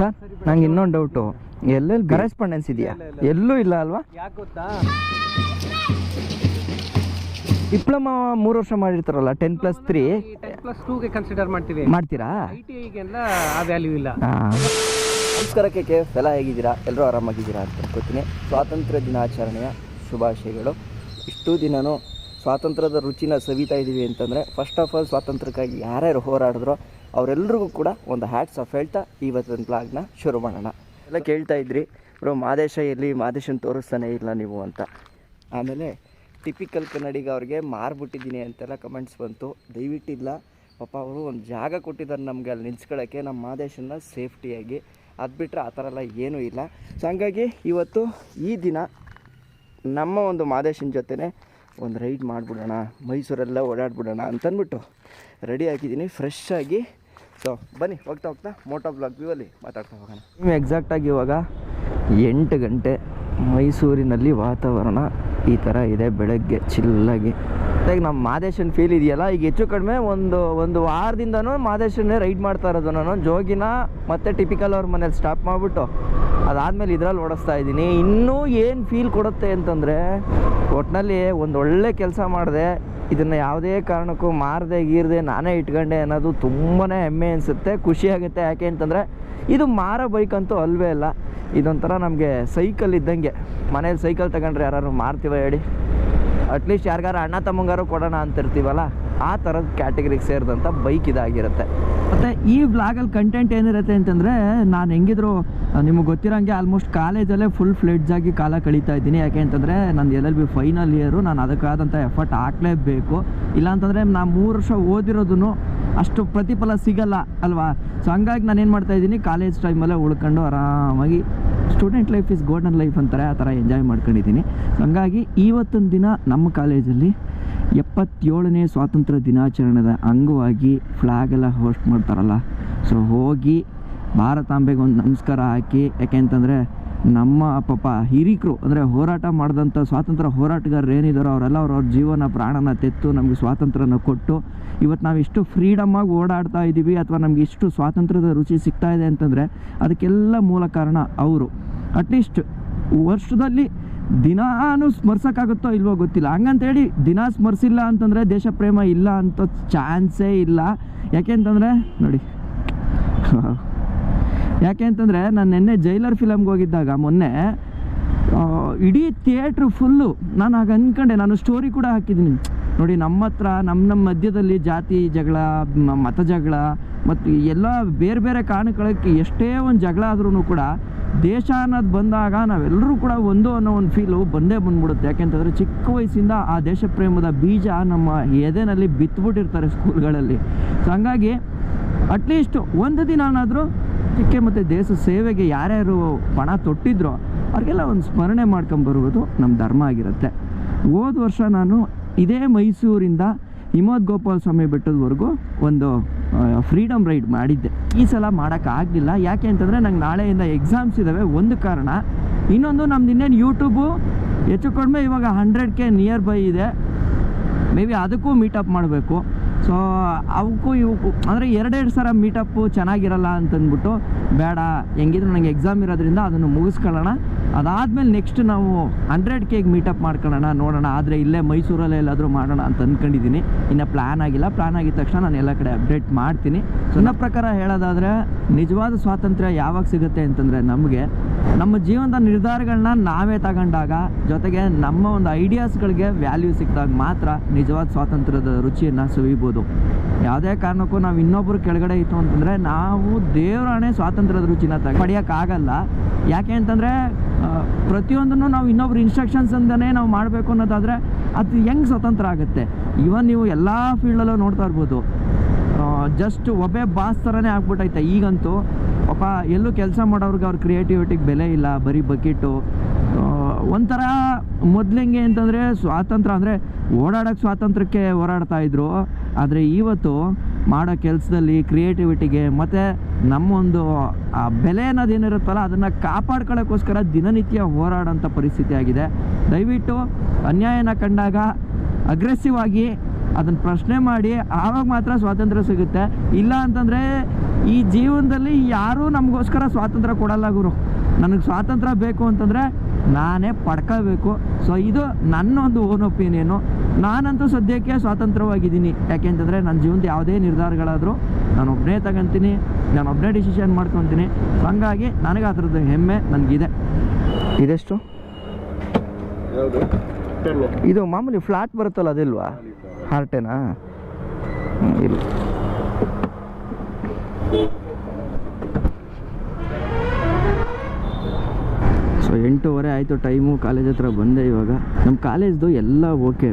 Sir ನಂಗೆ ಇನ್ನೊಂದು doubt ಎಲ್ಲೆಲ್ಲಿ ಕರೆಸ್ಪಾಂಡೆನ್ಸ್ ಇದೆಯಾ? ಎಲ್ಲೂ ಇಲ್ಲ ಅಲ್ವಾ? ಯಾಕೆ ಗೊತ್ತಾ? ಡಿಪ್ಲೊಮಾ ಮೂರು ವರ್ಷ ಮಾಡಿರ್ತಾರಲ್ಲ ಟೆನ್ ಪ್ಲಸ್ ತ್ರೀ ಪ್ಲಸ್ ಟೂಗೆ ಕನ್ಸಿಡರ್ ಮಾಡ್ತೀವಿ. ಮಾಡ್ತೀರಾ? ಐ ಟಿ ಐಗೆಲ್ಲ ಆ ವ್ಯಾಲ್ಯೂ ಇಲ್ಲ. ನಮಸ್ಕಾರಕ್ಕೆ ಕೆ ಫೆಲ ಹೇಗಿದ್ದೀರಾ? ಎಲ್ಲರೂ ಆರಾಮಾಗಿದ್ದೀರಾ ಅಂತ ಅನ್ಕೋತೀನಿ. ಸ್ವಾತಂತ್ರ್ಯ ದಿನಾಚರಣೆಯ ಶುಭಾಶಯಗಳು. ಇಷ್ಟು ದಿನನೂ ಸ್ವಾತಂತ್ರ್ಯದ ರುಚಿನ ಸವಿತಾ ಇದ್ದೀವಿ ಅಂತಂದರೆ ಫಸ್ಟ್ ಆಫ್ ಆಲ್ ಸ್ವಾತಂತ್ರ್ಯಕ್ಕಾಗಿ ಯಾರ್ಯಾರು ಹೋರಾಡಿದ್ರೋ ಅವರೆಲ್ಲರಿಗೂ ಕೂಡ ಒಂದು ಹ್ಯಾಟ್ಸ್ ಆಫ್ ಹೇಳ್ತಾ ಇವತ್ತಿನ ಬ್ಲಾಗ್ನ ಶುರು ಮಾಡೋಣ. ಎಲ್ಲ ಕೇಳ್ತಾ ಇದ್ರಿ ಬ್ರೋ ಮಾದೇಶ ಎಲ್ಲಿ ಮಾದೇಶನ ತೋರಿಸ್ತಾನೆ ಇಲ್ಲ ನೀವು ಅಂತ. ಆಮೇಲೆ ಟಿಪಿಕಲ್ ಕನ್ನಡಿಗ ಅವ್ರಿಗೆ ಮಾರ್ಬಿಟ್ಟಿದ್ದೀನಿ ಅಂತೆಲ್ಲ ಕಮೆಂಟ್ಸ್ ಬಂತು. ದಯವಿಟ್ಟಿಲ್ಲ ಪಾಪ ಅವರು ಒಂದು ಜಾಗ ಕೊಟ್ಟಿದ್ದಾರೆ ನಮಗೆ ಅಲ್ಲಿ ನಿಲ್ಸ್ಕೊಳ್ಳೋಕ್ಕೆ ನಮ್ಮ ಮಾದೇಶನ ಸೇಫ್ಟಿಯಾಗಿ ಅದು ಬಿಟ್ಟರೆ ಆ ಥರ ಎಲ್ಲ ಏನೂ ಇಲ್ಲ. ಸೊ ಹಂಗಾಗಿ ಇವತ್ತು ಈ ದಿನ ನಮ್ಮ ಒಂದು ಮಾದೇಶನ ಜೊತೆನೇ ಒಂದು ರೈಡ್ ಮಾಡಿಬಿಡೋಣ, ಮೈಸೂರೆಲ್ಲ ಓಡಾಡ್ಬಿಡೋಣ ಅಂತಂದ್ಬಿಟ್ಟು ರೆಡಿ ಆಗಿದ್ದೀನಿ. ಫ್ರೆಶ್ ಆಗಿ. ಸೊ ಬನ್ನಿ, ಹೋಗ್ತಾ ಹೋಗ್ತಾ ಮೋಟೋ ಬ್ಲಾಗ್ ವ್ಯೂವಲ್ಲಿ ಮಾತಾಡ್ತಾ ಹೋಗೋಣ. ನೀವು ಎಕ್ಸಾಕ್ಟಾಗಿ ಇವಾಗ ಎಂಟು ಗಂಟೆ ಮೈಸೂರಿನಲ್ಲಿ ವಾತಾವರಣ ಈ ಥರ ಇದೆ ಬೆಳಗ್ಗೆ ಚಿಲ್ಲಾಗಿ ಈಗ ನಮ್ಮ ಮಾದೇಶನ್ ಫೀಲ್ ಇದೆಯಲ್ಲ? ಈಗ ಹೆಚ್ಚು ಕಡಿಮೆ ಒಂದು ಒಂದು ವಾರದಿಂದನೂ ಮಾದೇಶನ್ನೇ ರೈಡ್ ಮಾಡ್ತಾ ಇರೋದು ನಾನು. ಜೋಗಿನ ಮತ್ತು ಟಿಪಿಕಲ್ ಅವ್ರ ಮನೇಲಿ ಸ್ಟಾಪ್ ಮಾಡಿಬಿಟ್ಟು ಅದಾದಮೇಲೆ ಇದ್ರಲ್ಲಿ ಓಡಿಸ್ತಾ ಇದ್ದೀನಿ. ಇನ್ನೂ ಏನು ಫೀಲ್ ಕೊಡುತ್ತೆ ಅಂತಂದರೆ ಒಟ್ಟಿನಲ್ಲಿ ಒಂದು ಒಳ್ಳೆ ಕೆಲಸ ಮಾಡಿದೆ. ಇದನ್ನು ಯಾವುದೇ ಕಾರಣಕ್ಕೂ ಮಾರದೆ ಗೀರದೆ ನಾನೇ ಇಟ್ಕೊಂಡೆ ಅನ್ನೋದು ತುಂಬಾ ಹೆಮ್ಮೆ ಅನಿಸುತ್ತೆ ಖುಷಿಯಾಗುತ್ತೆ ಯಾಕೆ ಅಂತಂದರೆ, ಇದು ಮಾರೋ ಬೈಕ್ ಅಂತೂ ಅಲ್ವೇ ಅಲ್ಲ. ಇದೊಂಥರ ನಮಗೆ ಸೈಕಲ್ ಇದ್ದಂಗೆ. ಮನೇಲಿ ಸೈಕಲ್ ತಗೊಂಡ್ರೆ ಯಾರು ಮಾರ್ತೀವ ಹೇಳಿ? ಅಟ್ಲೀಸ್ಟ್ ಯಾರಿಗಾರು ಅಣ್ಣ ತಮ್ಮಂಗಾರು ಕೊಡೋಣ ಅಂತಿರ್ತೀವಲ್ಲ? ಆ ಥರದ ಕ್ಯಾಟಗರಿಗೆ ಸೇರಿದಂಥ ಬೈಕ್ ಇದಾಗಿರುತ್ತೆ. ಮತ್ತು ಈ ಬ್ಲಾಗಲ್ಲಿ ಕಂಟೆಂಟ್ ಏನಿರುತ್ತೆ ಅಂತಂದರೆ ನಾನು ಹೆಂಗಿದ್ರು, ನಿಮಗೆ ಗೊತ್ತಿರೋಂಗೆ ಆಲ್ಮೋಸ್ಟ್ ಕಾಲೇಜಲ್ಲೇ ಫುಲ್ ಫ್ಲೆಡ್ಜ್ ಆಗಿ ಕಾಲ ಕಳೀತಾ ಇದ್ದೀನಿ. ಯಾಕೆ ಅಂತಂದರೆ ನಾನು L L B final year ನಾನು ಅದಕ್ಕಾದಂಥ ಎಫರ್ಟ್ ಹಾಕಲೇಬೇಕು. ಇಲ್ಲಾಂತಂದರೆ ನಾನು ಮೂರು ವರ್ಷ ಓದಿರೋದನ್ನು ಅಷ್ಟು ಪ್ರತಿಫಲ ಸಿಗಲ್ಲ, ಅಲ್ವಾ? ಸೊ ಹಂಗಾಗಿ ನಾನು ಏನು ಮಾಡ್ತಾಯಿದ್ದೀನಿ ಕಾಲೇಜ್ ಟೈಮಲ್ಲೇ ಉಳ್ಕೊಂಡು ಆರಾಮಾಗಿ student life is golden life ಅಂತಾರೆ, ಆ ಥರ ಎಂಜಾಯ್ ಮಾಡ್ಕೊಂಡಿದ್ದೀನಿ. ಹಂಗಾಗಿ ಇವತ್ತಿನ ದಿನ ನಮ್ಮ ಕಾಲೇಜಲ್ಲಿ ಎಪ್ಪತ್ತೇಳನೇ ಸ್ವಾತಂತ್ರ್ಯ ದಿನಾಚರಣೆದ ಅಂಗವಾಗಿ ಫ್ಲಾಗ್ ಎಲ್ಲ ಹೋಸ್ಟ್ ಮಾಡ್ತಾರಲ್ಲ. ಸೊ ಹೋಗಿ ಭಾರತಾಂಬೆಗೆ ಒಂದು ನಮಸ್ಕಾರ ಹಾಕಿ, ಯಾಕೆಂತಂದರೆ ನಮ್ಮ ಪಾಪ ಹಿರಿಕರು, ಅಂದರೆ ಹೋರಾಟ ಮಾಡಿದಂಥ ಸ್ವಾತಂತ್ರ್ಯ ಹೋರಾಟಗಾರರು ಏನಿದ್ದಾರೋ ಅವರೆಲ್ಲ ಅವ್ರವ್ರ ಜೀವನ ಪ್ರಾಣನ ತೆತ್ತು ನಮಗೆ ಸ್ವಾತಂತ್ರ್ಯನ ಕೊಟ್ಟು ಇವತ್ತು ನಾವು ಇಷ್ಟು ಫ್ರೀಡಮ್ಮಾಗಿ ಓಡಾಡ್ತಾ ಇದ್ದೀವಿ ಅಥವಾ ನಮ್ಗೆ ಇಷ್ಟು ಸ್ವಾತಂತ್ರ್ಯದ ರುಚಿ ಸಿಗ್ತಾ ಇದೆ ಅಂತಂದರೆ ಅದಕ್ಕೆಲ್ಲ ಮೂಲ ಕಾರಣ ಅವರು. ಅಟ್ಲೀಸ್ಟ್ ವರ್ಷದಲ್ಲಿ ದಿನಾನು ಸ್ಮರ್ಸೋಕ್ಕಾಗುತ್ತೋ ಇಲ್ವೋ ಗೊತ್ತಿಲ್ಲ. ಹಂಗಂತೇಳಿ ದಿನ ಸ್ಮರಿಸಿಲ್ಲ ಅಂತಂದರೆ ದೇಶ ಪ್ರೇಮ ಇಲ್ಲ ಅಂತ ಚಾನ್ಸೇ ಇಲ್ಲ. ಯಾಕೆಂತಂದರೆ ನೋಡಿ. ಯಾಕೆ ಅಂತಂದರೆ ನಾನು ನಿನ್ನೆ ಜೈಲರ್ ಫಿಲಮ್ಗೆ ಹೋಗಿದ್ದಾಗ ಮೊನ್ನೆ ಇಡೀ ಥಿಯೇಟ್ರ್ ಫುಲ್ಲು ನಾನು ಆಗ ಅಂದ್ಕೊಂಡೆ ನಾನು ಸ್ಟೋರಿ ಕೂಡ ಹಾಕಿದ್ದೀನಿ. ನೋಡಿ, ನಮ್ಮ ಹತ್ರ ನಮ್ಮ ನಮ್ಮ ಮಧ್ಯದಲ್ಲಿ ಜಾತಿ ಜಗಳ ಮತ ಜಗಳ ಮತ್ತು ಎಲ್ಲ ಬೇರೆ ಬೇರೆ ಕಾರಣಗಳಿಗೆ ಎಷ್ಟೇ ಒಂದು ಜಗಳ ಆದ್ರೂ ಕೂಡ ದೇಶ ಅನ್ನೋದು ಬಂದಾಗ ನಾವೆಲ್ಲರೂ ಕೂಡ ಒಂದು ಅನ್ನೋ ಒಂದು ಫೀಲು ಬಂದೇ ಬಂದ್ಬಿಡುತ್ತೆ. ಯಾಕೆಂತಂದರೆ ಚಿಕ್ಕ ವಯಸ್ಸಿಂದ ಆ ದೇಶ ಪ್ರೇಮದ ಬೀಜ ನಮ್ಮ ಎದೆನಲ್ಲಿ ಬಿತ್ಬಿಟ್ಟಿರ್ತಾರೆ ಸ್ಕೂಲ್ಗಳಲ್ಲಿ ಸೊ ಹಂಗಾಗಿ ಅಟ್ಲೀಸ್ಟ್ ಒಂದು ದಿನನಾದರೂ ಚಿಕ್ಕೆ ಮತ್ತು ದೇಶ ಸೇವೆಗೆ ಯಾರ್ಯಾರು ಪಣ ತೊಟ್ಟಿದ್ರೋ ಅವ್ರಿಗೆಲ್ಲ ಒಂದು ಸ್ಮರಣೆ ಮಾಡ್ಕೊಂಬರುವುದು ನಮ್ಮ ಧರ್ಮ ಆಗಿರುತ್ತೆ. ಹೋದ ವರ್ಷ ನಾನು ಇದೇ ಮೈಸೂರಿಂದ ಹಿಮೋದ್ ಗೋಪಾಲ ಸ್ವಾಮಿ ಬೆಟ್ಟದವರೆಗೂ ಒಂದು ಫ್ರೀಡಮ್ ರೈಡ್ ಮಾಡಿದ್ದೆ. ಈ ಸಲ ಮಾಡೋಕ್ಕಾಗಲಿಲ್ಲ ಯಾಕೆ ಅಂತಂದರೆ ನಂಗೆ ನಾಳೆಯಿಂದ ಎಕ್ಸಾಮ್ಸ್ ಇದ್ದಾವೆ ಒಂದು ಕಾರಣ, ಇನ್ನೊಂದು ನಮ್ದು ಇನ್ನೇನು ಯೂಟ್ಯೂಬು ಹೆಚ್ಚು ಕಡಿಮೆ ಇವಾಗ ಹಂಡ್ರೆಡ್ ಕೆ ನಿಯರ್ ಬೈ ಇದೆ. ಮೇ ಬಿ ಅದಕ್ಕೂ ಮೀಟಪ್ ಮಾಡಬೇಕು. ಸೊ ಅವಕ್ಕೂ ಇವಕ್ಕೂ ಅಂದರೆ ಎರಡೆರಡು ಸಲ ಮೀಟಪ್ಪು ಚೆನ್ನಾಗಿರಲ್ಲ ಅಂತಂದ್ಬಿಟ್ಟು ಬೇಡ, ಹೆಂಗಿದ್ರು ನನಗೆ ಎಕ್ಸಾಮ್ ಇರೋದ್ರಿಂದ ಅದನ್ನು ಮುಗಿಸ್ಕೊಳ್ಳೋಣ. ಅದಾದಮೇಲೆ ನೆಕ್ಸ್ಟ್ ನಾವು ಹಂಡ್ರೆಡ್ ಕೇಗೆ ಮೀಟಪ್ ಮಾಡ್ಕೊಳ್ಳೋಣ, ನೋಡೋಣ. ಆದರೆ ಇಲ್ಲೇ ಮೈಸೂರಲ್ಲೇ ಎಲ್ಲಾದರೂ ಮಾಡೋಣ ಅಂತ ಅಂದ್ಕೊಂಡಿದ್ದೀನಿ ಇನ್ನು ಪ್ಲ್ಯಾನ್ ಆಗಿಲ್ಲ. ಪ್ಲ್ಯಾನ್ ಆಗಿದ ತಕ್ಷಣ ನಾನು ಎಲ್ಲ ಕಡೆ ಅಪ್ಡೇಟ್ ಮಾಡ್ತೀನಿ. ನನ್ನ ಪ್ರಕಾರ ಹೇಳೋದಾದರೆ, ನಿಜವಾದ ಸ್ವಾತಂತ್ರ್ಯ ಯಾವಾಗ ಸಿಗುತ್ತೆ ಅಂತಂದರೆ ನಮಗೆ ನಮ್ಮ ಜೀವನದ ನಿರ್ಧಾರಗಳನ್ನ ನಾವೇ ತಗೊಂಡಾಗ, ಜೊತೆಗೆ ನಮ್ಮ ಒಂದು ಐಡಿಯಾಸ್ಗಳಿಗೆ ವ್ಯಾಲ್ಯೂ ಸಿಕ್ಕಿದಾಗ ಮಾತ್ರ ನಿಜವಾದ ಸ್ವಾತಂತ್ರ್ಯದ ರುಚಿಯನ್ನು ಸವಿಬೋದು ಯಾವುದೇ ಕಾರಣಕ್ಕೂ ನಾವು ಇನ್ನೊಬ್ಬರು ಕೆಳಗಡೆ ಇತ್ತು ಅಂತಂದರೆ ನಾವು ದೇವರಾಣೆ ಸ್ವಾತಂತ್ರ್ಯದ ರುಚಿನ ಪಡೆಯೋಕ್ಕಾಗಲ್ಲ. ಯಾಕೆ ಅಂತಂದರೆ ಪ್ರತಿಯೊಂದನ್ನು ನಾವು ಇನ್ನೊಬ್ರ ಇನ್ಸ್ಟ್ರಕ್ಷನ್ಸ್ ಅಂದನೇ ನಾವು ಮಾಡಬೇಕು ಅನ್ನೋದಾದರೆ ಅದು ಹೆಂಗೆ ಸ್ವತಂತ್ರ ಆಗುತ್ತೆ? ಇವನ್ ನೀವು ಎಲ್ಲ ಫೀಲ್ಡಲ್ಲೂ ನೋಡ್ತಾ ಇರ್ಬೋದು. ಜಸ್ಟ್ ಒಬ್ಬೇ ಬಾಸ್ ಥರನೇ ಆಗ್ಬಿಟ್ಟೈತೆ ಈಗಂತೂ ಪಾಪ ಎಲ್ಲೂ ಕೆಲಸ ಮಾಡೋರ್ಗೆ ಅವ್ರ ಕ್ರಿಯೇಟಿವಿಟಿಗೆ ಬೆಲೆ ಇಲ್ಲ, ಬರೀ ಬಕೆಟು ಒಂಥರ ಮೊದಲಿಂಗೆ ಅಂತಂದರೆ ಸ್ವಾತಂತ್ರ್ಯ ಅಂದರೆ ಓಡಾಡೋಕ್ಕೆ ಸ್ವಾತಂತ್ರ್ಯಕ್ಕೆ ಹೋರಾಡ್ತಾ ಇದ್ರು. ಆದರೆ ಇವತ್ತು ಮಾಡೋ ಕೆಲಸದಲ್ಲಿ ಕ್ರಿಯೇಟಿವಿಟಿಗೆ ಮತ್ತು ನಮ್ಮೊಂದು, ಆ, ಬೆಲೆ ಅನ್ನೋದೇನಿರುತ್ತಲ್ಲ ಅದನ್ನು ಕಾಪಾಡ್ಕೊಳ್ಳೋಕ್ಕೋಸ್ಕರ ದಿನನಿತ್ಯ ಹೋರಾಡೋಂಥ ಪರಿಸ್ಥಿತಿ ಆಗಿದೆ. ದಯವಿಟ್ಟು ಅನ್ಯಾಯನ ಕಂಡಾಗ ಅಗ್ರೆಸಿವ್ ಆಗಿ ಅದನ್ನು ಪ್ರಶ್ನೆ ಮಾಡಿ, ಆವಾಗ ಮಾತ್ರ ಸ್ವಾತಂತ್ರ್ಯ ಸಿಗುತ್ತೆ. ಇಲ್ಲ ಅಂತಂದರೆ ಈ ಜೀವನದಲ್ಲಿ ಯಾರೂ ನಮಗೋಸ್ಕರ ಸ್ವಾತಂತ್ರ್ಯ ಕೊಡಲ್ಲ ಗುರು. ನನಗೆ ಸ್ವಾತಂತ್ರ್ಯ ಬೇಕು ಅಂತಂದರೆ ನಾನೇ ಪಡ್ಕೋಬೇಕು ಸೊ ಇದು ನನ್ನ ಒಂದು ಓನ್ ಒಪಿನಿಯನು ನಾನಂತೂ ಸದ್ಯಕ್ಕೆ ಸ್ವಾತಂತ್ರ್ಯವಾಗಿದ್ದೀನಿ. ಯಾಕೆಂತಂದರೆ ನನ್ನ ಜೀವನದ ಯಾವುದೇ ನಿರ್ಧಾರಗಳಾದರೂ ನಾನು ಒಬ್ಬನೇ ತಗೊಂತೀನಿ ನಾನು ಒಬ್ಬನೇ ಡಿಸಿಷನ್ ಮಾಡ್ಕೊತೀನಿ. ಸೊ ಹಂಗಾಗಿ ನನಗೆ ಅದರದ್ದು ಹೆಮ್ಮೆ ನನಗಿದೆ. ಇದೆಷ್ಟು? ಇದು ಮಾಮೂಲಿ ಫ್ಲಾಟ್ ಬರುತ್ತಲ್ಲ ಅದಿಲ್ವಾ? ಹಾರ್ಟೇನಾ ಇಲ್ಲ. ಸೊ ಎಂಟೂವರೆ ಆಯಿತು, ಟೈಮು ಕಾಲೇಜ್ ಹತ್ರ ಬಂದೆ ಇವಾಗ. ನಮ್ಮ ಕಾಲೇಜ್ದು ಎಲ್ಲ ಓಕೆ.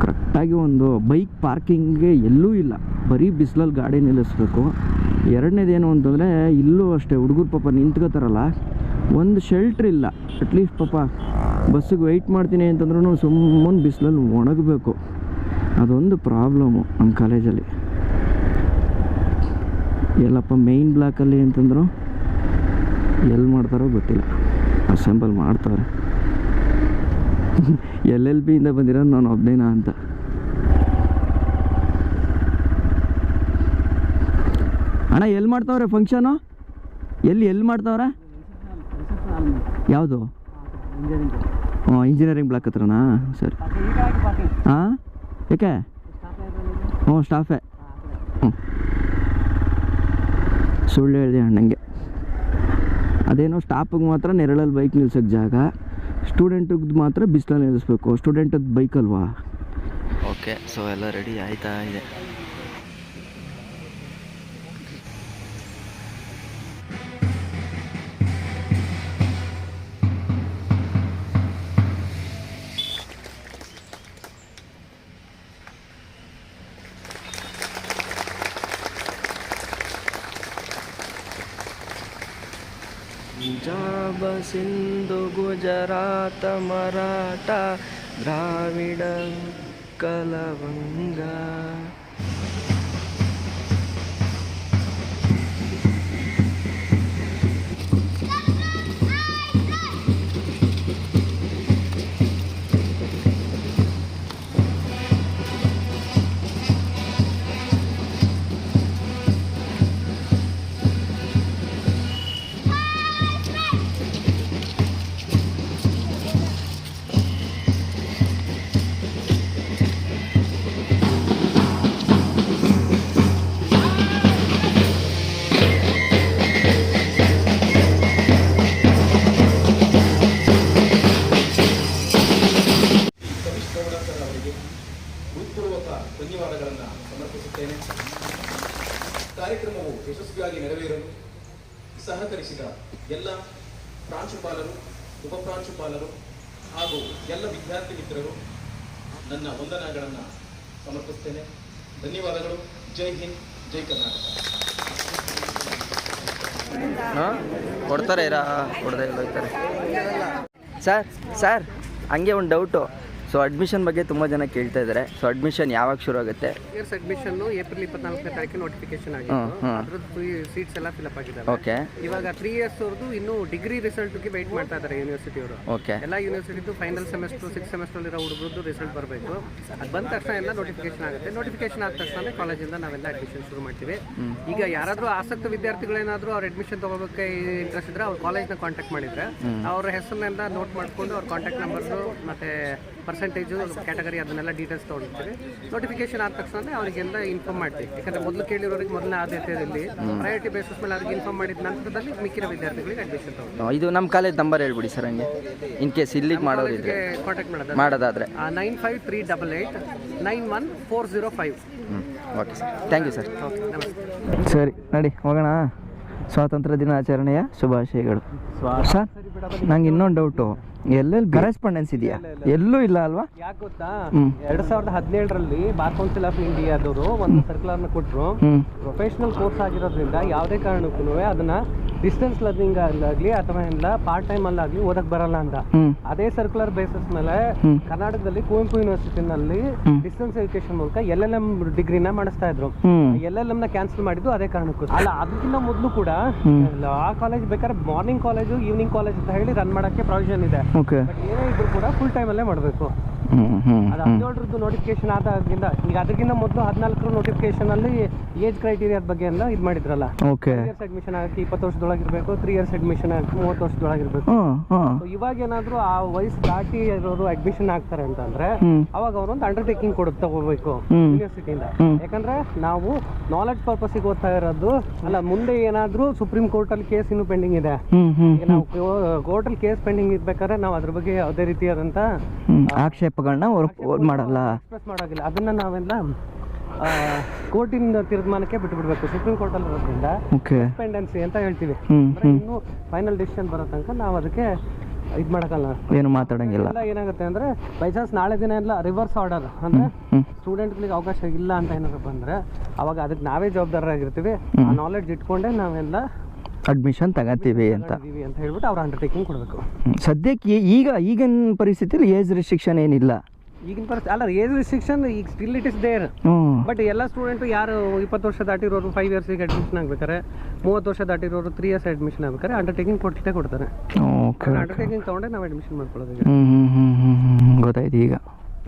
ಕರೆಕ್ಟಾಗಿ ಒಂದು ಬೈಕ್ ಪಾರ್ಕಿಂಗ್ಗೆ ಎಲ್ಲೂ ಇಲ್ಲ. ಬರೀ ಬಿಸಿಲಲ್ಲಿ ಗಾಡಿ ನಿಲ್ಲಿಸ್ಬೇಕು. ಎರಡನೇದೇನು ಅಂತಂದರೆ, ಇಲ್ಲೂ ಅಷ್ಟೇ, ಹುಡುಗರು ಪಾಪ ನಿಂತ್ಕೋತಾರಲ್ಲ. ಒಂದು ಶೆಲ್ಟ್ರ್ ಇಲ್ಲ. ಅಟ್ಲೀಸ್ಟ್ ಪಾಪ ಬಸ್ಸಿಗೆ ವೆಯ್ಟ್ ಮಾಡ್ತೀನಿ ಅಂತಂದ್ರೂ ಸುಮ್ಮನೆ ಬಿಸಿಲಲ್ಲಿ ಒಣಗಬೇಕು. ಅದೊಂದು ಪ್ರಾಬ್ಲಮ್ಮು ನಮ್ಮ ಕಾಲೇಜಲ್ಲಿ. ಎಲ್ಲಪ್ಪ ಮೇಯ್ನ್ ಬ್ಲಾಕಲ್ಲಿ ಅಂತಂದ್ರು ಎಲ್ಲಿ ಮಾಡ್ತಾರೋ ಗೊತ್ತಿಲ್ಲ. ಅಸೆಂಬಲ್ ಮಾಡ್ತಾರೆ. ಎಲ್ ಎಲ್ ಬಿಯಿಂದ ಬಂದಿರೋದು ನಾನು ಒಬ್ಬನೇನಾ ಅಂತ. ಅಣ್ಣ ಎಲ್ಲಿ ಮಾಡ್ತಾವ್ರೆ ಫಂಕ್ಷನು ಎಲ್ಲಿ ಎಲ್ಲಿ ಮಾಡ್ತಾವ್ರೆ? ಯಾವುದು? ಹ್ಞೂ ಇಂಜಿನಿಯರಿಂಗ್ ಬ್ಲಾಕ್ ಹತ್ರನಾ? ಸರಿ. ಹಾಂ ಏಕೆ? ಹ್ಞೂ ಸ್ಟಾಫೇ ಹ್ಞೂ ಸುಳ್ಳು ಹೇಳಿದೆ ಅಣ್ಣಂಗೆ. ಅದೇನೋ ಸ್ಟಾಪಿಗೆ ಮಾತ್ರ ನೆರಳಲ್ಲಿ ಬೈಕ್ ನಿಲ್ಸೋಕ್ಕೆ ಜಾಗ ಸ್ಟೂಡೆಂಟಿಗೆ ಮಾತ್ರ ಬಿಸಿಲಲ್ಲಿ ನಿಲ್ಲಿಸ್ಬೇಕು ಸ್ಟೂಡೆಂಟದ್ದು ಬೈಕ್ ಅಲ್ವಾ? ಓಕೆ ಸೊ ಎಲ್ಲ ರೆಡಿ ಆಯ್ತಾ? ಇದೆ. పంజాబ సింధు గుజరాత మరాఠా ద్రావిడ కలవంగా. ಸಮರ್ಪಿಸುತ್ತೇನೆ ಕಾರ್ಯಕ್ರಮವು ಯಶಸ್ವಿಯಾಗಿ ನೆರವೇರಲು ಸಹಕರಿಸಿದ ಎಲ್ಲ ಪ್ರಾಂಶುಪಾಲರು, ಉಪಪ್ರಾಂಶುಪಾಲರು ಹಾಗೂ ಎಲ್ಲ ವಿದ್ಯಾರ್ಥಿ ಮಿತ್ರರು ನನ್ನ ವಂದನಾಗಳನ್ನು ಸಮರ್ಪಿಸ್ತೇನೆ. ಧನ್ಯವಾದಗಳು. ಜೈ ಹಿಂದ್, ಜೈ ಕರ್ನಾಟಕ. ಕೊಡ್ತಾರೆ ಇರಾ ಹೋಗ್ತಾರೆ ಸರ್ ಸರ್, ಹಂಗೆ ಒಂದು ಡೌಟು ಸೊ ಅಡ್ಮಿಷನ್ ಬಗ್ಗೆ ತುಂಬ ಜನ ಕೇಳ್ತಾ ಇದ್ದಾರೆ ಸೊ ಅಡ್ಮಿಷನ್ ಯಾವಾಗ ಶುರು ಆಗುತ್ತೆ? ಇಯರ್ಸ್ ಅಡ್ಮಿಷನ್ ಏಪ್ರಿಲ್ ಇಪ್ಪತ್ನಾಲ್ಕನೇ ತಾರೀಕು ನೋಟಿಫಿಕೇಶನ್ ಆಗಿತ್ತು. ಅದ್ರದ್ದು ಸೀಟ್ಸ್ ಎಲ್ಲ ಫಿಲ್ ಆಗಿದ್ದಾವೆ. ಓಕೆ ಇವಾಗ ತ್ರೀ ಇಯರ್ಸ್ ಅವ್ರದ್ದು ಇನ್ನು ಡಿಗ್ರಿ ರಿಸಲ್ಟ್ಗೆ ವೈಟ್ ಮಾಡ್ತಾ ಇದ್ದಾರೆ ಯೂನಿವರ್ಸಿಟಿ ಅವರು. ಓಕೆ ಎಲ್ಲ ಯೂನಿವರ್ಸಿಟಿದು ಫೈನಲ್ ಸೆಮೆಸ್ಟರ್ ಸಿಕ್ಸ್ ಸೆಮೆಸ್ಟರ್ ಇರೋ ಹುಡುಗರದ್ದು ರಿಸಲ್ಟ್ ಬರಬೇಕು. ಅದು ಬಂದ ತಕ್ಷಣ ಎಲ್ಲ ನೋಟಿಫಿಕೇಶನ್ ಆಗುತ್ತೆ. ನೋಟಿಫಿಕೇಶನ್ ಆದ ತಕ್ಷಣ ಕಾಲೇಜಿಂದ ನಾವೆಲ್ಲ ಅಡ್ಮಿಷನ್ ಶುರು ಮಾಡ್ತೀವಿ. ಈಗ ಯಾರಾದರೂ ಆಸಕ್ತ ವಿದ್ಯಾರ್ಥಿಗಳೇನಾದರೂ ಅವ್ರ ಅಡ್ಮಿಷನ್ ತಗೋಬೇಕು ಇಂಟ್ರೆಸ್ಟ್ ಇದ್ರೆ ಅವ್ರ ಕಾಲೇಜ್ನ ಕಾಂಟ್ಯಾಕ್ಟ್ ಮಾಡಿದ್ರೆ ಅವ್ರ ಹೆಸರನ್ನೆಲ್ಲ ನೋಟ್ ಮಾಡಿಕೊಂಡು ಅವ್ರ ಕಾಂಟ್ಯಾಕ್ಟ್ ನಂಬರ್ಸು ಮತ್ತೆ ಪರ್ಸೆಂಟೇಜು ಕ್ಯಾಟಗರಿ ಅದನ್ನೆಲ್ಲ ಡೀಟೇಲ್ಸ್ ತೊಗೊಂಡಿರ್ತೀವಿ. ನೋಟಿಫಿಕೇಶನ್ ಆದ ತಕ್ಷಣ ಅವರಿಗೆಲ್ಲ ಇನ್ಫಾರ್ಮ್ ಮಾಡ್ತೀವಿ. ಯಾಕಂದರೆ ಮೊದಲು ಕೇಳಿರೋರಿಗೆ ಮೊದಲನೇ ಆದ್ಯತೆಯಲ್ಲಿ ಪ್ರಯಾರಿಟಿ ಬೇಸಿಸ್ ಮೇಲೆ ಅವ್ರಿಗೆ ಇನ್ಫಾರ್ಮ್ ಮಾಡಿದ ನಂತರದಲ್ಲಿ ಮಿಕ್ಕಿರೋ ವಿದ್ಯಾರ್ಥಿಗಳಿಗೆ ಅಡ್ಮಿಷನ್ ತಗೊಂಡು ಇದು ನಮ್ಮ ಕಾಲೇಜ್ ನಂಬರ್ ಹೇಳ್ಬಿಡಿ ಸರ್ ಹಂಗೆ. ಇನ್ ಕೇಸ್ ಇಲ್ಲಿಗೆ ಮಾಡೋದಿದ್ರೆ ಕಾಂಟ್ಯಾಕ್ಟ್ ಮಾಡೋದು? ಮಾಡೋದಾದರೆ. Nine five three double eight nine one four zero five ಹ್ಞೂ okay sir thank you sir ಸರಿ ನಡಿ ಹೋಗೋಣ. ಸ್ವಾತಂತ್ರ್ಯ ದಿನಾಚರಣೆಯ ಶುಭಾಶಯಗಳು. ಸರ್ ನಂಗೆ ಇನ್ನೊಂದು ಡೌಟು ಎಲ್ಲೆಲ್ಲಿ ಕರೆಸ್ಪಾಂಡೆನ್ಸ್ ಇದೆಯಾ? ಎಲ್ಲೂ ಇಲ್ಲ ಅಲ್ವಾ? ಯಾಕೆ ಗೊತ್ತಾ. ಎರಡ್ ಸಾವಿರದ ಹದಿನೇಳರಲ್ಲಿ ಬಾರ್ ಕೌನ್ಸಿಲ್ ಆಫ್ ಇಂಡಿಯಾದವರು ಒಂದು ಸರ್ಕ್ಯುಲರ್ನ ಕೊಟ್ಟರು ಹ್ಞೂ ಪ್ರೊಫೆಷನಲ್ ಕೋರ್ಸ್ ಆಗಿರೋದ್ರಿಂದ ಯಾವುದೇ ಕಾರಣಕ್ಕೂ ಅದನ್ನ ಡಿಸ್ಟೆನ್ಸ್ ಲರ್ನಿಂಗ್ ಆಗಲಿ ಅಥವಾ ಎಲ್ಲ ಪಾರ್ಟ್ ಟೈಮ್ ಅಲ್ಲಾಗಲಿ ಓದಕ್ ಬರಲ್ಲ ಅಂತ. ಅದೇ ಸರ್ಕ್ಯುಲರ್ ಬೇಸಿಸ್ ಮೇಲೆ ಕರ್ನಾಟಕದಲ್ಲಿ ಕುವೆಂಪು ಯೂನಿವರ್ಸಿಟಿನಲ್ಲಿ. ಡಿಸ್ಟೆನ್ಸ್ ಎಜುಕೇಶನ್ ಮೂಲಕ ಎಲ್ ಎಲ್ ಎಂ ಡಿಗ್ರಿನ ಮಾಡಿಸ್ತಾ ಇದ್ರು. ಎಲ್ ಎಲ್ ಎಂ ನ ಕ್ಯಾನ್ಸಲ್ ಮಾಡಿದ್ದು ಅದೇ ಕಾರಣಕ್ಕೂ. ಅಲ್ಲ ಅದಕ್ಕಿಂತ ಮೊದಲು ಕೂಡ ಆ ಕಾಲೇಜ್ ಬೇಕಾದ್ರೆ ಮಾರ್ನಿಂಗ್ ಕಾಲೇಜು ಈವ್ನಿಂಗ್ ಕಾಲೇಜ್ ಅಂತ ಹೇಳಿ ರನ್ ಮಾಡಕ್ಕೆ ಪ್ರಾವಿಷನ್ ಇದೆ. ಓಕೆ ಏನೇ ಇದ್ರು ಕೂಡ ಫುಲ್ ಟೈಮಲ್ಲೇ ಮಾಡಬೇಕು. ಅದು ಹದಿನೇಳರದ್ದು ನೋಟಿಫಿಕೇಶನ್ ಆದಾಗಿಂದ ಈಗ ಅದಕ್ಕಿಂತ ಮೊದಲು ಹದಿನಾಲ್ಕರ ನೋಟಿಫಿಕೇಶನ್ ಅಲ್ಲಿ ಏಜ್ ಕ್ರೈಟೀರಿಯಾದ ಬಗ್ಗೆ ಎಲ್ಲ ಇದು ಮಾಡಿದ್ರಲ್ಲ. ಓಕೆ ಇಯರ್ಸ್ ಅಡ್ಮಿಷನ್ ಆಗಕ್ಕೆ ಇಪ್ಪತ್ತು ವರ್ಷದೊಳಗಿರಬೇಕು ತ್ರೀ ಇಯರ್ಸ್ ಅಡ್ಮಿಷನ್ ಆಗಕ್ಕೆ ಮೂವತ್ತು ವರ್ಷದೊಳಗಿರಬೇಕು. ಇವಾಗ ಏನಾದ್ರು ಆ ವಯಸ್ಸು ದಾಟಿ ಇರೋರು ಅಡ್ಮಿಷನ್ ಆಗ್ತಾರೆ ಅಂತಂದ್ರೆ ಅವಾಗ ಅವರೊಂದು ಅಂಡರ್ಟೇಕಿಂಗ್ ಕೊಡು ತಗೋಬೇಕು. ಯೂನಿವರ್ಸಿಟಿಯಿಂದ ಯಾಕಂದ್ರೆ ನಾವು ನಾಲೆಡ್ಜ್ ಪರ್ಪಸ್ಗೆ ಓದ್ತಾ ಇರೋದು ಅಲ್ಲ ಮುಂದೆ ಏನಾದ್ರೂ ಸುಪ್ರೀಂ ಕೋರ್ಟಲ್ಲಿ ಕೇಸ್ ಇನ್ನು ಪೆಂಡಿಂಗ್ ಇದೆ. ಕೋರ್ಟ್ ಅಲ್ಲಿ ಈಗ ನಾವು ಕೋರ್ಟಲ್ಲಿ ಕೇಸ್ ಪೆಂಡಿಂಗ್ ಇರ್ಬೇಕಾದ್ರೆ ನಾವು ಅದ್ರ ಬಗ್ಗೆ ಯಾವುದೇ ರೀತಿಯಾದಂತ ಹ್ಞೂ ಆಕ್ಷೇಪಗಳನ್ನ ಅವ್ರು ಮಾಡಲ್ಲ. ಎಕ್ಸ್ಪ್ರೆಸ್ ಮಾಡೋಗಿಲ್ಲ ಅದನ್ನ ನಾವೆಲ್ಲ ಕೋರ್ಟಿನ ತೀರ್ಮಾನಕ್ಕೆ ಬಿಟ್ಬಿಡ್ಬೇಕು ಸುಪ್ರೀಂ ಕೋರ್ಟಲ್ಲಿ ಇರೋದ್ರಿಂದ ಓಕೆ ಪೆಂಡೆನ್ಸಿ ಅಂತ ಹೇಳ್ತೀವಿ. ಇನ್ನು ಫೈನಲ್ ಡಿಸಿಷನ್ ಬರೋ ತನಕ ನಾವು ಅದಕ್ಕೆ ಇದು ಮಾಡಕಲ್ಲ. ಏನು ಮಾತಾಡಂಗಿಲ್ಲ. ಏನಾಗುತ್ತೆ ಅಂದ್ರೆ ಬೈ ಚಾನ್ಸ್ ನಾಳೆ ದಿನ ಎಲ್ಲ ರಿವರ್ಸ್ ಆರ್ಡರ್ ಅಂದ್ರೆ ಸ್ಟೂಡೆಂಟ್ ಸ್ಟೂಡೆಂಟ್ಗಳಿಗೆ ಅವಕಾಶ ಇಲ್ಲ ಅಂತ ಏನಾದ್ರು ಬಂದ್ರೆ ಅವಾಗ ಅದಕ್ಕೆ ನಾವೇ ಜವಾಬ್ದಾರರಾಗಿರ್ತೀವಿ. ಆ ನಾಲೆಡ್ಜ್ ಇಟ್ಕೊಂಡೇ ನಾವೆಲ್ಲ ಅಡ್ಮಿಷನ್ ತಗೋತೀವಿ ಅಂತ. ಅಂತ ಹೇಳ್ಬಿಟ್ಟು ಅವ್ರ ಅಂಡರ್ಟೇಕಿಂಗ್ ಕೊಡಬೇಕು. ಸದ್ಯಕ್ಕೆ ಈಗ ಈಗಿನ ಪರಿಸ್ಥಿತಿಲಿ ಏಜ್ ರಿಸ್ಟ್ರಿಕ್ಷನ್ ಏನಿಲ್ಲ. ಈಗಿನ ಪರಿಸ್ಥಿತಿ ಅಲ್ಲ ಏಜ್ ರಿಸ್ಟ್ರಿಕ್ಷನ್ ಈಗ still it is there but ಎಲ್ಲ ಸ್ಟೂಡೆಂಟ್ ಯಾರು ಇಪ್ಪತ್ತು ವರ್ಷ ದಾಟಿರೋರು ಫೈವ್ ಇಯರ್ಸಿಗೆ ಅಡ್ಮಿಷನ್ ಆಗ್ಬೇಕಾರೆ ಮೂವತ್ತು ವರ್ಷ ದಾಟಿರೋರು ತ್ರೀ ಇಯರ್ಸ್ ಅಡ್ಮಿಷನ್ ಆಗ್ಬೇಕಾರೆ ಅಂಡರ್ಟೇಕಿಂಗ್ ಕೊಟ್ಟೇ ಕೊಡ್ತಾರೆ. ಅಂಡರ್ಟೇಕಿಂಗ್ ತೊಗೊಂಡೆ ನಾವು ಅಡ್ಮಿಷನ್ ಮಾಡ್ಕೊಳ್ಳೋದು ಗೊತ್ತಾಯ್ತು ಈಗ.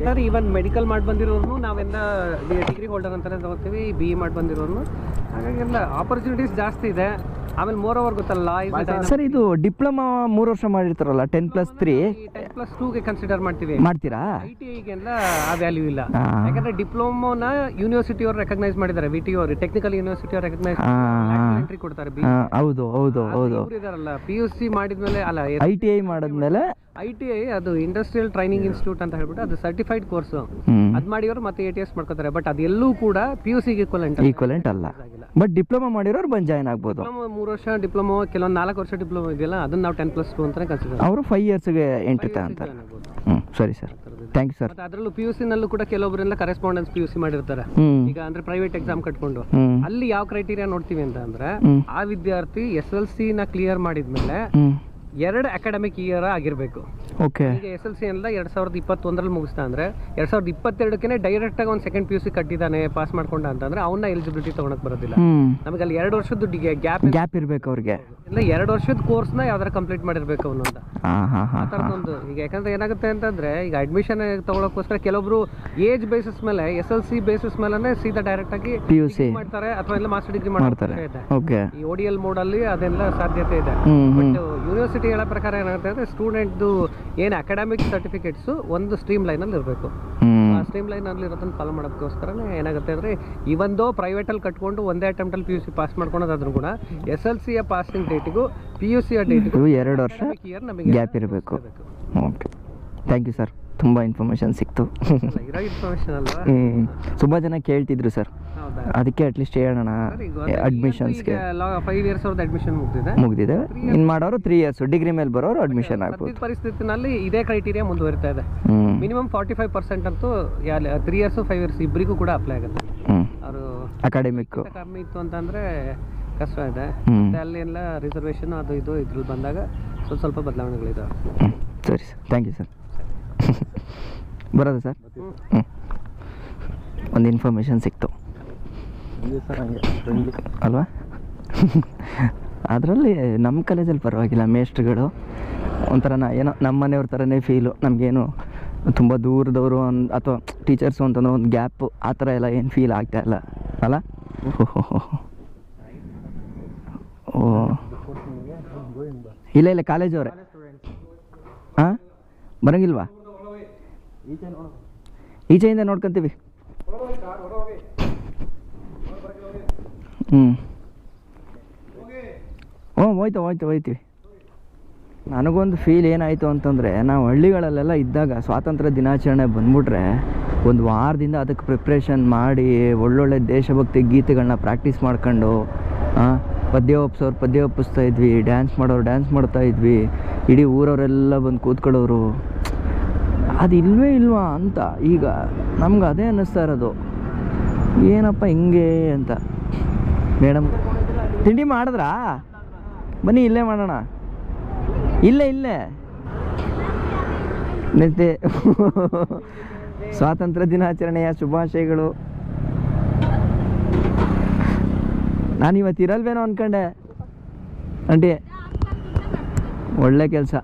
ಸರ್ ಈವನ್ ಮೆಡಿಕಲ್ ಮಾಡಿ ಬಂದಿರೋರು ನಾವೆಲ್ಲ ಡಿಗ್ರಿ ಹೋಲ್ಡರ್ ಅಂತಲೇ ತಗೋತೀವಿ ಬಿ ಇ ಮಾಡಿ ಬಂದಿರೋರು ಹಾಗಾಗಿ ಎಲ್ಲ ಆಪರ್ಚುನಿಟೀಸ್ ಜಾಸ್ತಿ ಇದೆ. ಆಮೇಲೆ ಮೋರ್ ಓವರ್ ಗೊತ್ತಲ್ಲ ಸರ್ ಇದು ಡಿಪ್ಲೊಮಾ ಮೂರು ವರ್ಷ ಮಾಡಿರ್ತಾರಲ್ಲ ಟೆನ್ ಪ್ಲಸ್ ತ್ರೀ ಪ್ಲಸ್ ಟೂಗೆ ಕನ್ಸಿಡರ್ ಮಾಡ್ತೀವಿ. ಮಾಡ್ತೀರಾ? ಐ ಟಿ ಐಗೆಲ್ಲ ಆ ವ್ಯಾಲ್ಯೂ ಇಲ್ಲ. ಯಾಕಂದ್ರೆ ಡಿಪ್ಲೊಮೋನ ಯೂನಿವರ್ಸಿಟಿ ಅವರು ರೆಕಗ್ನೈಸ್ ಮಾಡಿದ್ದಾರೆ. ವಿ ಟಿ ಅವರು ಟೆಕ್ನಿಕಲ್ ಯೂನಿವರ್ಸಿಟಿ ಅವ್ರು ರೆಕಗ್ನೈಸ್. ಎಂಟ್ರಿ ಕೊಡ್ತಾರೆ ಬಿ ಹೌದು ಹೌದು ಹೌದು. ಇದಾರಲ್ಲ ಪಿ ಯು ಸಿ ಮಾಡಿದ್ಮೇಲೆ ಅಲ್ಲ ಐ ಟಿ ಐ ಮಾಡಿದ್ಮೇಲೆ? ಐ ಟಿ ಐ ಅದು ಇಂಡಸ್ಟ್ರಿಯಲ್ ಟ್ರೈನಿಂಗ್ ಇನ್ಸ್ಟಿಟ್ಯೂಟ್ ಅಂತ ಹೇಳ್ಬಿಟ್ಟು ಅದು ಸರ್ಟಿಫೈಡ್ ಕೋರ್ಸ್ ಅದ್ ಮಾಡಿರೋರು ಮತ್ತೆ ಎ ಟಿ ಎಸ್ ಮಾಡ್ಕೋತಾರೆ. ಬಟ್ ಅದೆಲ್ಲೂ ಕೂಡ ಪಿ ಯು ಸಿಗೆ ಈಕ್ವಲೆಂಟ್ ಈಕ್ವಲೆಂಟ್ ಅಲ್ಲ. ಬಟ್ ಡಿಪ್ಲೊಮಾ ಮಾಡಿರೋರು ಬಂದು ಜಾಯ್ನ್ ಆಗ್ಬೋದು. ಮೂರು ವರ್ಷ ಡಿಪ್ಲೊಮಾ ಕೆಲವೊಂದು ನಾಲ್ಕು ವರ್ಷ ಡಿಪ್ಲೊಮಾ ಇದೆಯಲ್ಲ ಅದನ್ನ ನಾವು ಟೆನ್ ಪ್ಲಸ್ ಟು ಅಂತಾನೆ ಕನ್ಸಿಡರ್ ಅವರು ಫೈವ್ ಇಯರ್ಸ್ಗೆ ಎಂಟ್ರಿ ತಗೊಂತಾರೆ ಹ್ಞೂ ಸರಿ ಸರ್. ಥ್ಯಾಂಕ್ ಯು ಸರ್ ಅದರಲ್ಲೂ ಪಿ ಯು ನಲ್ಲೂ ಕೂಡ ಕೆಲವೊಬ್ಬರೆಲ್ಲ ಕರೆಸ್ಪಾಂಡೆನ್ಸ್ ಪಿ ಯು ಸಿ ಮಾಡಿರ್ತಾರೆ. ಈಗ ಅಂದ್ರೆ ಪ್ರೈವೇಟ್ ಎಕ್ಸಾಮ್ ಕಟ್ಕೊಂಡು. ಅಲ್ಲಿ ಯಾವ ಕ್ರೈಟೀರಿಯಾ ನೋಡ್ತೀವಿ ಅಂತ ಅಂದ್ರೆ ಆ ವಿದ್ಯಾರ್ಥಿ ಎಸ್ ಎಲ್ ಸಿ ನ ಕ್ಲಿಯರ್ ಮಾಡಿದ್ಮೇಲೆ ಎರಡು ಅಕಾಡೆಮಿಕ್ ಇಯರ್ ಆಗಿರಬೇಕು. ಓಕೆ ಈಗ ಎಸ್ ಎಲ್ ಸಿ ಎಲ್ಲ ಎರಡ್ ಸಾವಿರದ ಇಪ್ಪತ್ತೊಂದರಲ್ಲಿ ಮುಗಿಸ್ತಾ ಅಂದ್ರೆ ಎರಡ್ ಸಾವಿರದ ಇಪ್ಪತ್ತೆರಡಕ್ಕೆ ಡೈರೆಕ್ಟ್ ಆಗಿ ಒಂದು ಸೆಕೆಂಡ್ ಪಿ ಯು ಸಿ ಕಟ್ಟಿದ್ದಾನೆ ಪಾಸ್ ಮಾಡ್ಕೊಂಡ ಅಂತಂದ್ರೆ ಅವನ್ನ ಎಲಿಜಿಬಿಲಿಟಿ ತಗೊಳಕ್ ಬರೋದಿಲ್ಲ. ನಮಗೆ ಅಲ್ಲಿ ಎರಡು ವರ್ಷದ ಗ್ಯಾಪ್ ಗ್ಯಾಪ್ ಇರಬೇಕು ಅವ್ರಿಗೆ. ಇಲ್ಲ ಎರಡು ವರ್ಷದ ಕೋರ್ಸ್ನ ಯಾವ್ದಾರ ಕಂಪ್ಲೀಟ್ ಮಾಡಿರ್ಬೇಕು ಅವನು ಅಂತ. ಆ ಥರದೊಂದು ಈಗ ಯಾಕಂದ್ರೆ ಏನಾಗುತ್ತೆ ಅಂತಂದ್ರೆ ಈಗ ಅಡ್ಮಿಷನ್ ತಗೊಳಕ್ಕೋಸ್ಕರ ಕೆಲವೊಬ್ರು ಏಜ್ ಬೇಸಿಸ್ ಮೇಲೆ ಎಸ್ ಎಲ್ ಸಿ ಬೇಸಿಸ್ ಮೇಲೆ ಸೀದಾ ಡೈರೆಕ್ಟ್ ಆಗಿ ಪಿ ಯು ಸಿ ಮಾಡ್ತಾರೆ ಅಥವಾ ಎಲ್ಲ ಮಾಸ್ಟರ್ ಡಿಗ್ರಿ ಮಾಡ್ತಾರೆ ಓಕೆ ಈ ಓಡಿಎಲ್ ಮೋಡ್ ಅಲ್ಲಿ ಅದೆಲ್ಲ ಸಾಧ್ಯತೆ ಇದೆ. ಬಟ್ ಯೂನಿವರ್ಸಿಟಿ ಹೇಳೋ ಪ್ರಕಾರ ಏನಾಗುತ್ತೆ ಅಂದ್ರೆ ಸ್ಟೂಡೆಂಟ್ದು ಏನು ಅಕಾಡೆಮಿಕ್ ಸರ್ಟಿಫಿಕೇಟ್ಸು ಒಂದು ಸ್ಟ್ರೀಮ್ ಲೈನಲ್ಲಿ ಇರಬೇಕು. ಆ ಸ್ಟ್ರೀಮ್ ಲೈನಲ್ಲಿ ಇರೋದನ್ನ ಫಾಲೋ ಮಾಡೋದಕ್ಕೋಸ್ಕರನೇ ಏನಾಗುತ್ತೆ ಅಂದರೆ ಇವೊಂದು ಪ್ರೈವೇಟಲ್ಲಿ ಕಟ್ಕೊಂಡು ಒಂದೇ ಅಟೆಂಪ್ಟಲ್ಲಿ ಪಿ ಯು ಸಿ ಪಾಸ್ ಮಾಡ್ಕೊಳೋದಾದ್ರೂ ಕೂಡ ಎಸ್ ಎಲ್ ಸಿಯ ಪಾಸಿಂಗ್ ಡೇಟಿಗೂ ಪಿ ಯು ಸಿಯ ಡೇಟಿಗೂ ಎರಡು ವರ್ಷ ಇಯರ್ ನಮಗೆ ಗ್ಯಾಪ್ ಇರಬೇಕು. ಓಕೆ ಥ್ಯಾಂಕ್ ಯು ಸರ್ ತುಂಬ ಇನ್ಫಾರ್ಮೇಷನ್ ಸಿಕ್ತು. ಇರೋ ಇನ್ಫಾರ್ಮೇಷನ್ ಅಲ್ವಾ? ಹ್ಞೂ ತುಂಬ ಜನ ಕೇಳ್ತಿದ್ರು ಸರ್. ಅದಕ್ಕೆ ಅಟ್ಲೀಸ್ಟ್ ಹೇಳೋಣ ಅಡ್ಮಿಷನ್ಸ್ಗೆ ಫೈವ್ ಇಯರ್ಸ್ ಅವ್ರದ್ದು ಅಡ್ಮಿಷನ್ ಮುಗಿದಿದೆ. ಮುಗಿದಿದೆ. ಇನ್ ಮಾಡೋರು ತ್ರೀ ಇಯರ್ಸ್ ಡಿಗ್ರಿ ಮೇಲೆ ಬರೋರು ಅಡ್ಮಿಷನ್ ಆಗ್ಬೋದು. ಪರಿಸ್ಥಿತಿನಲ್ಲಿ ಇದೇ ಕ್ರೈಟೀರಿಯಾ ಮುಂದುವರಿತಾ ಇದೆ. ಮಿನಿಮಮ್ ಫಾರ್ಟಿ ಫೈವ್ ಪರ್ಸೆಂಟ್ ಅಂತೂ ತ್ರೀ ಇಯರ್ಸು ಫೈವ್ ಇಯರ್ಸ್ ಇಬ್ಬರಿಗೂ ಕೂಡ ಅಪ್ಲೈ ಆಗುತ್ತೆ. ಅವರು ಅಕಾಡೆಮಿಕ್ ಕಮ್ಮಿ ಇತ್ತು ಅಂತಂದ್ರೆ ಕಷ್ಟ ಇದೆ. ಮತ್ತೆ ಅಲ್ಲಿ ಎಲ್ಲ ರಿಸರ್ವೇಶನ್ ಅದು ಇದು ಇದ್ರಲ್ಲಿ ಬಂದಾಗ ಸ್ವಲ್ಪ ಸ್ವಲ್ಪ ಬದಲಾವಣೆಗಳಿದಾವೆ. ಸರಿ ಸರ್. ಥ್ಯಾಂಕ್ ಯು ಸರ್ ಬರೋದಾ ಸರ್? ಹ್ಞೂ ಒಂದು ಇನ್ಫಾರ್ಮೇಷನ್ ಸಿಕ್ತು. ಅಲ್ವಾ? ಅದರಲ್ಲಿ ನಮ್ಮ ಕಾಲೇಜಲ್ಲಿ ಪರವಾಗಿಲ್ಲ ಮೇಸ್ಟ್ರುಗಳು ಒಂಥರ ನಾ ಏನೋ ನಮ್ಮ ಮನೆಯವ್ರ ಥರನೇ ಫೀಲು ನಮಗೇನು ತುಂಬ ದೂರದವರು ಒಂದು ಅಥವಾ ಟೀಚರ್ಸು ಅಂತಂದ್ರೆ ಒಂದು ಗ್ಯಾಪು ಆ ಥರ ಎಲ್ಲ ಏನು ಫೀಲ್ ಆಗ್ತಾ ಇಲ್ಲ. ಅಲ್ಲ? ಓ. ಇಲ್ಲ ಇಲ್ಲ ಕಾಲೇಜವ್ರೆ ಹಾಂ ಬರಂಗಿಲ್ವಾ? ಈಚೆಯಿಂದ ನೋಡ್ಕೊಂತೀವಿ. ಹ್ಞೂ. ಹ್ಞೂ ಹೋಯ್ತು ಹೋಯ್ತು ಹೋಯ್ತೀವಿ. ನನಗೊಂದು ಫೀಲ್ ಏನಾಯಿತು ಅಂತಂದರೆ ನಾವು ಹಳ್ಳಿಗಳಲ್ಲೆಲ್ಲ ಇದ್ದಾಗ ಸ್ವಾತಂತ್ರ್ಯ ದಿನಾಚರಣೆ ಬಂದ್ಬಿಟ್ರೆ ಒಂದು ವಾರದಿಂದ ಅದಕ್ಕೆ ಪ್ರಿಪ್ರೇಷನ್ ಮಾಡಿ ಒಳ್ಳೊಳ್ಳೆ ದೇಶಭಕ್ತಿ ಗೀತೆಗಳನ್ನ ಪ್ರಾಕ್ಟೀಸ್ ಮಾಡ್ಕೊಂಡು ಪದ್ಯ ಒಪ್ಸೋರು ಪದ್ಯ ಒಪ್ಪಿಸ್ತಾ ಇದ್ವಿ ಡ್ಯಾನ್ಸ್ ಮಾಡೋರು ಡ್ಯಾನ್ಸ್ ಮಾಡ್ತಾ ಇದ್ವಿ ಇಡೀ ಊರವರೆಲ್ಲ ಬಂದು ಕೂತ್ಕೊಳ್ಳೋರು. ಅದು ಇಲ್ವೇ ಇಲ್ವಾ ಅಂತ ಈಗ ನಮ್ಗೆ ಅದೇ ಅನ್ನಿಸ್ತಾ ಇರೋದು. ಏನಪ್ಪ ಹಿಂಗೆ ಅಂತ. ಮೇಡಮ್ ತಿಂಡಿ ಮಾಡಿದ್ರಾ? ಬನ್ನಿ ಇಲ್ಲೇ ಮಾಡೋಣ. ಇಲ್ಲೇ ಇಲ್ಲೇ. ಮತ್ತೆ ಸ್ವಾತಂತ್ರ್ಯ ದಿನಾಚರಣೆಯ ಶುಭಾಶಯಗಳು. ನಾನು ಇವತ್ತು ಇರಲ್ವೇನೋ ಅನ್ಕೊಂಡೆ. ಆಂಟಿ, ಒಳ್ಳೆ ಕೆಲಸ.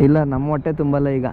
ಇಲ್ಲ ನಮ್ಮ ಹೊಟ್ಟೆ ತುಂಬಲ್ಲ ಈಗ.